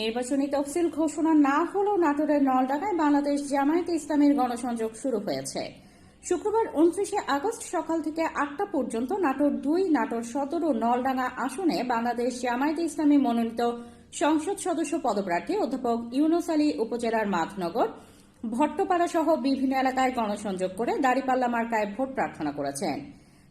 নির্বাচনী তফসিল ঘোষণা না হলেও নাটোরের নলডাঙ্গায় বাংলাদেশ জামায়াতে ইসলামের গণসংযোগ শুরু হয়েছে। শুক্রবার উনত্রিশে আগস্ট সকাল থেকে আটটা পর্যন্ত নাটোর দুই, নাটোর সদর ও নলডাঙ্গা আসনে বাংলাদেশ জামায়াতে ইসলামী মনোনীত সংসদ সদস্য পদপ্রার্থী অধ্যাপক ইউনুস আলী উপজেলার মাধনগর, ভট্টপাড়া সহ বিভিন্ন এলাকায় গণসংযোগ করে দাঁড়িপাল্লা মার্কায় ভোট প্রার্থনা করেছেন।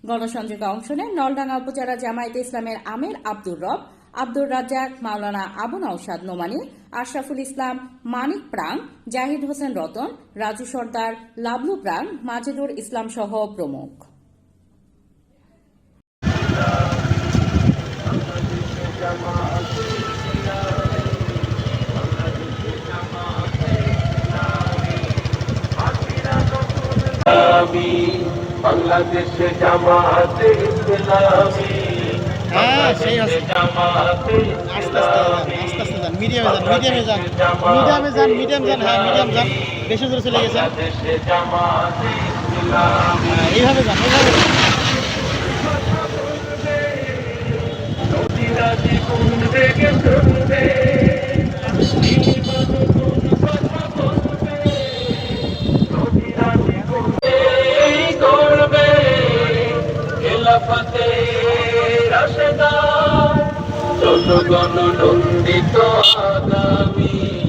গণসংযোগে অংশ নেন নলডাঙ্গা উপজেলা জামায়াতে ইসলামের আমির আব্দুর রব আব্দুর রাজ্জাক, মাওলানা আবু নওশাদ নোমানি, আশরাফুল ইসলাম, মানিক প্রাণ জাহিদ হোসেন রতন, রাজু সর্দার, লাবলু প্রাণ মাজেদুর ইসলাম সহ প্রমুখ। বাংলাদেশে জামাতে ইসলামী। হ্যাঁ সেই আছে। আস্তে আস্তে যান আস্তে আস্তে যান মিডিয়ামে যান মিডিয়ামে যান মিডিয়ামে যান মিডিয়াম যান হ্যাঁ মিডিয়াম যান বেশি দূরে চলে গেছেন হ্যাঁ, এইভাবে যান এইভাবে জনগণ নন্দিত আগামী।